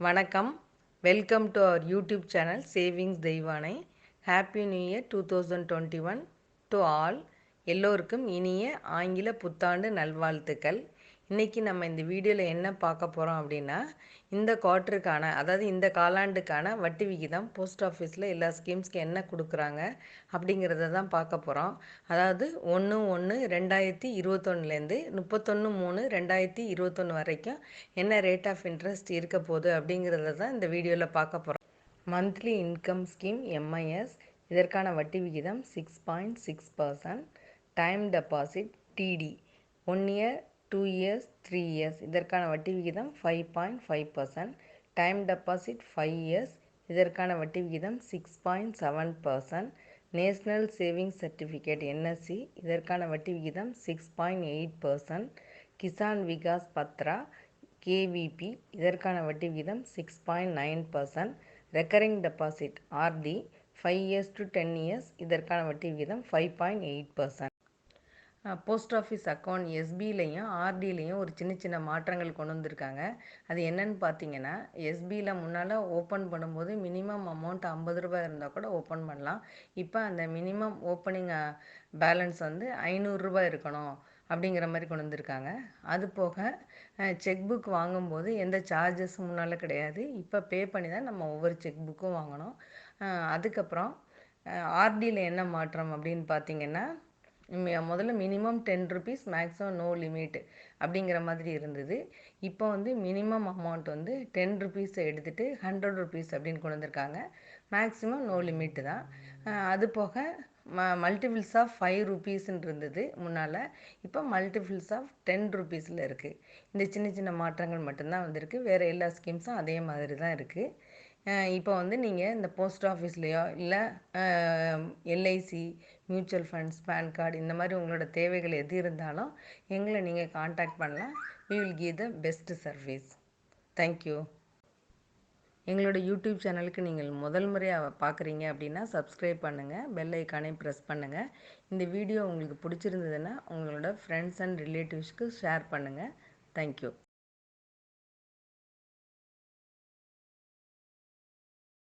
வணக்கம். Welcome to our YouTube channel savings Deivanai happy new year two thousand twenty one to all எல்லோருக்கும் இனிய ஆங்கில புத்தாண்டு நல்வாழ்த்துக்கள். இன்றைக்கி நம்ம இந்த வீடியோவில் என்ன பார்க்க போகிறோம் அப்படின்னா இந்த குவார்ட்டருக்கான அதாவது இந்த காலாண்டுக்கான வட்டி விகிதம் போஸ்ட் ஆஃபீஸில் எல்லா ஸ்கீம்ஸ்க்கு என்ன கொடுக்குறாங்க அப்படிங்கிறத தான் பார்க்க போகிறோம் அதாவது ஒன்று ஒன்று ரெண்டாயிரத்தி இருபத்தொன்னுலேருந்து முப்பத்தொன்று மூணு ரெண்டாயிரத்தி இருபத்தொன்று வரைக்கும் என்ன ரேட் ஆஃப் இன்ட்ரெஸ்ட் இருக்க போகுது அப்படிங்கிறத தான் இந்த வீடியோவில் பார்க்க போகிறோம் மந்த்லி இன்கம் ஸ்கீம் எம்ஐஎஸ் இதற்கான வட்டி விகிதம் six point six percent time deposit TD one year two years three years இதற்கான வட்டி விகிதம் five point five percent time deposit five years இதற்கான வட்டி விகிதம் six point seven percent national savings certificate NSC இதற்கான வட்டி விகிதம் six point eight percent Kisan Vikas Patra KVP இதற்கான வட்டி விகிதம் six point nine percent recurring deposit RD five years to ten years இதற்கான வட்டி விகிதம் five point eight percent post office account எஸ்பிலையும் ஆர்டிலையும் ஒரு சின்ன சின்ன மாற்றங்கள் கொண்டு வந்திருக்காங்க. அது என்னன்னு பார்த்தீங்கன்னா எஸ்பியில் முன்னால் ஓப்பன் பண்ணும்போது மினிமம் அமௌண்ட் ஐம்பது ரூபாய் இருந்தால் கூட ஓப்பன் பண்ணலாம். இப்போ அந்த மினிமம் ஓப்பனிங் பேலன்ஸ் வந்து ஐநூறுரூபா இருக்கணும் அப்படிங்கிற மாதிரி கொண்டு வந்திருக்காங்க. அது போக செக் புக் வாங்கும்போது எந்த சார்ஜஸும் முன்னால் கிடையாது. இப்போ பே பண்ணி தான் நம்ம ஒவ்வொரு செக் புக்கும் வாங்கணும். அதுக்கப்புறம் ஆர்டியில் என்ன மாற்றம் அப்படின்னு பார்த்தீங்கன்னா முதல்ல minimum ten rupees maximum no limit அப்படிங்கிற மாதிரி இருந்தது. இப்போ வந்து மினிமம் அமௌண்ட் வந்து டென் ருபீஸை எடுத்துகிட்டு ஹண்ட்ரட் ருபீஸ் அப்படின்னு கொண்டு வந்திருக்காங்க. மேக்ஸிமம் நோ லிமிட்டு தான். அது போக ம மல்டிபிள்ஸ் ஆஃப் ஃபைவ் ருபீஸ்ன்னு இருந்தது முன்னால். இப்போ மல்டிபிள்ஸ் ஆஃப் டென் ருபீஸில் இருக்குது இந்த சின்ன சின்ன மாற்றங்கள் மட்டும்தான் வந்திருக்கு. வேறு எல்லா ஸ்கீம்ஸும் அதே மாதிரி தான் இருக்குது இப்போ வந்து நீங்கள் இந்த போஸ்ட் ஆஃபீஸ்லேயோ இல்லை LIC mutual funds PAN card இந்த மாதிரி உங்களோட தேவைகள் எது இருந்தாலும் எங்களை நீங்கள் காண்டாக்ட் பண்ணலாம். We will give the best service thank you எங்களோட யூடியூப் சேனலுக்கு நீங்கள் முதல் முறையாக பார்க்குறீங்க அப்படின்னா சப்ஸ்கிரைப் பண்ணுங்கள் பெல் ஐக்கானே ப்ரெஸ் பண்ணுங்கள் இந்த வீடியோ உங்களுக்கு பிடிச்சிருந்ததுன்னா உங்களோட ஃப்ரெண்ட்ஸ் அண்ட் ரிலேட்டிவ்ஸ்க்கு ஷேர் பண்ணுங்கள் தேங்க்யூ